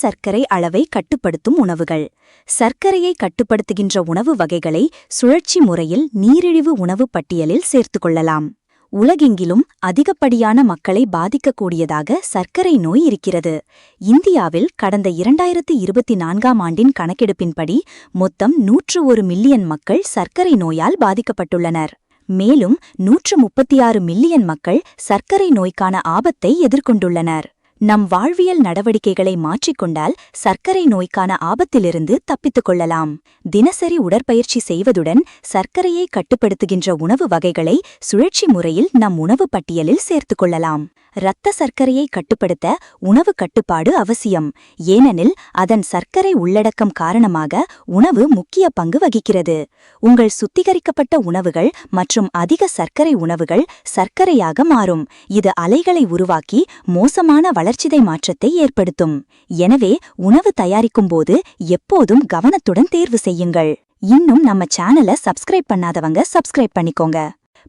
சர்க்கரை அளவை கட்டுப்படுத்தும் உணவுகள். சர்க்கரையை கட்டுப்படுத்துகின்ற உணவு வகைகளை சுழற்சி முறையில் நீரிழிவு உணவு பட்டியலில் சேர்த்துக் கொள்ளலாம். உலகெங்கிலும் அதிகப்படியான மக்களை பாதிக்கக்கூடியதாக சர்க்கரை நோய் இருக்கிறது. இந்தியாவில் கடந்த இரண்டாயிரத்து இருபத்தி நான்காம் ஆண்டின் கணக்கெடுப்பின்படி மொத்தம் நூற்று ஒரு மில்லியன் மக்கள் சர்க்கரை நோயால் பாதிக்கப்பட்டுள்ளனர். மேலும் நூற்று முப்பத்தி ஆறு மில்லியன் மக்கள் சர்க்கரை நோய்க்கான ஆபத்தை எதிர்கொண்டுள்ளனர். நம் வாழ்வியல் நடவடிக்கைகளை மாற்றிக்கொண்டால் சர்க்கரை நோய்க்கான ஆபத்திலிருந்து தப்பித்துக் கொள்ளலாம். தினசரி உடற்பயிற்சி செய்வதுடன் சர்க்கரையை கட்டுப்படுத்துகின்ற உணவு வகைகளை சுழற்சி முறையில் நம் உணவு பட்டியலில் சேர்த்துக் கொள்ளலாம். இரத்த சர்க்கரையை கட்டுப்படுத்த உணவு கட்டுப்பாடு அவசியம். ஏனெனில் அதன் சர்க்கரை உள்ளடக்கம் காரணமாக உணவு முக்கிய பங்கு வகிக்கிறது. உங்கள் சுத்திகரிக்கப்பட்ட உணவுகள் மற்றும் அதிக சர்க்கரை உணவுகள் சர்க்கரையாக மாறும். இது அலைகளை உருவாக்கி மோசமான வளர்ச்சிதை மாற்றத்தை ஏற்படுத்தும். எனவே உணவு தயாரிக்கும் போது எப்போதும் கவனத்துடன் தேர்வு செய்யுங்கள். இன்னும் நம்ம சேனலை சப்ஸ்கிரைப் பண்ணாதவங்க சப்ஸ்கிரைப் பண்ணிக்கோங்க.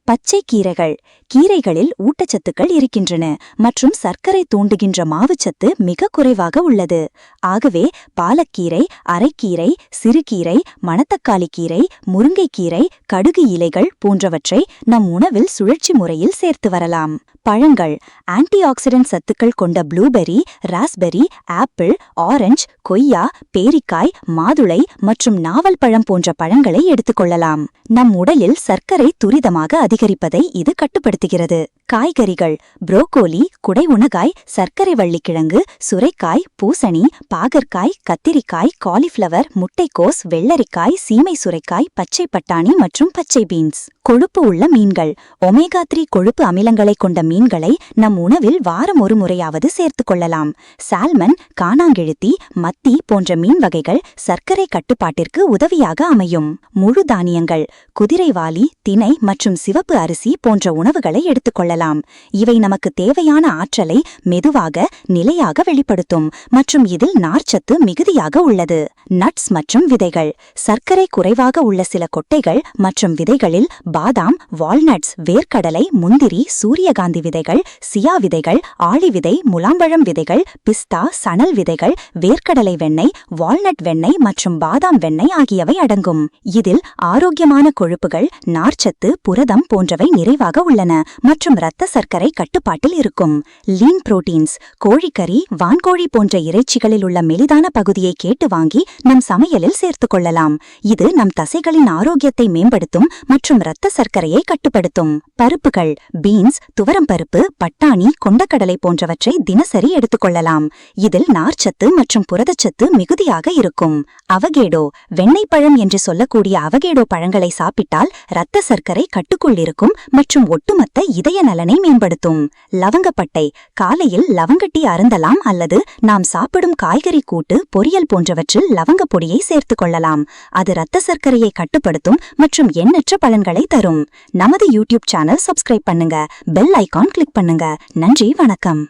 பச்சை கீரைகள் கீரைகளில் ஊட்டச்சத்துக்கள் இருக்கின்றன மற்றும் சர்க்கரை தூண்டுகின்ற மாவுச்சத்து மிக குறைவாக உள்ளது. ஆகவே பாலக்கீரை அரைக்கீரை சிறுகீரை மணத்தக்காளி கீரை முருங்கைக்கீரை கடுகு இலைகள் போன்றவற்றை நம் உணவில் சுழற்சி முறையில் சேர்த்து வரலாம். பழங்கள் ஆன்டி ஆக்சிடென்ட் சத்துக்கள் கொண்ட ப்ளூபெர்ரி ராஸ்பெர்ரி ஆப்பிள் ஆரஞ்சு கொய்யா பேரிக்காய் மாதுளை மற்றும் நாவல் பழம் போன்ற பழங்களை எடுத்துக்கொள்ளலாம் நம் உடலில் சர்க்கரை துரிதமாக அதிகரிப்பதை இது கட்டுப்படுத்துகிறது. காய்கறிகள் புரோக்கோலி குடை உணகாய் சர்க்கரை வள்ளிக்கிழங்கு சுரைக்காய் பூசணி பாகற்காய் கத்திரிக்காய் காலிஃப்ளவர் முட்டைக்கோஸ் வெள்ளரிக்காய் சீமை சுரைக்காய் பச்சை பட்டாணி மற்றும் பச்சை பீன்ஸ். கொழுப்பு உள்ள மீன்கள். ஒமேகா த்ரீ கொழுப்பு அமிலங்களை கொண்ட மீன்களை நம் உணவில் வாரம் ஒரு முறையாவது சேர்த்துக் கொள்ளலாம். சால்மன் காணாங்கெழுத்தி மத்தி போன்ற மீன் வகைகள் சர்க்கரை கட்டுப்பாட்டிற்கு உதவியாக அமையும். முழு தானியங்கள். குதிரைவாலி தினை மற்றும் சிவ சிவப்பு அரிசி போன்ற உணவுகளை எடுத்துக்கொள்ளலாம். இவை நமக்கு தேவையான ஆற்றலை மெதுவாக நிலையாக வெளிப்படுத்தும் மற்றும் இதில் நார்ச்சத்து மிகுதியாக உள்ளது. நட்ஸ் மற்றும் விதைகள். சர்க்கரை குறைவாக உள்ள சில கொட்டைகள் மற்றும் விதைகளில் பாதாம் வால்நட்ஸ் வேர்க்கடலை முந்திரி சூரியகாந்தி விதைகள் சியா விதைகள் ஆளி விதை முலாம்பழம் விதைகள் பிஸ்தா சணல் விதைகள் வேர்க்கடலை வெண்ணெய் வால்நட் வெண்ணெய் மற்றும் பாதாம் வெண்ணெய் ஆகியவை அடங்கும். இதில் ஆரோக்கியமான கொழுப்புகள் நார்ச்சத்து புரதம் போன்றவை நிறைவாக உள்ளன மற்றும் இரத்த சர்க்கரை கட்டுப்பாட்டில் இருக்கும். லீன் புரோட்டீன்ஸ் கோழிக்கறி வான்கோழி போன்ற இறைச்சிகளில் உள்ள மெலிதான பகுதியை கேட்டு வாங்கி நம் சமையலில் சேர்த்துக் கொள்ளலாம். இது நம் தசைகளின் ஆரோக்கியத்தை மேம்படுத்தும் மற்றும் இரத்த சர்க்கரையை கட்டுப்படுத்தும். பருப்புகள் பீன்ஸ் துவரம்பருப்பு பட்டாணி கொண்டக்கடலை போன்றவற்றை தினசரி எடுத்துக்கொள்ளலாம் இதில் நார்ச்சத்து மற்றும் புரதச்சத்து மிகுதியாக இருக்கும். அவகேடோ வெண்ணெய் பழம் என்று சொல்லக்கூடிய அவகேடோ பழங்களை சாப்பிட்டால் இரத்த சர்க்கரை கட்டுக்குள் இருக்கும் மற்றும் ஒட்டுமொத்த இதய நலனை மேம்படுத்தும். லவங்கப்பட்டை காலையில் லவங்கட்டி அருந்தலாம் அல்லது நாம் சாப்பிடும் காய்கறி கூட்டு பொரியல் போன்றவற்றில் லவங்க பொடியை சேர்த்துக் கொள்ளலாம். அது இரத்த சர்க்கரையை கட்டுப்படுத்தும் மற்றும் எண்ணற்ற பலன்களை தரும். நமது யூடியூப் சேனல் சப்ஸ்கிரைப் பண்ணுங்க. பெல் ஐகான் கிளிக் பண்ணுங்க. நன்றி வணக்கம்.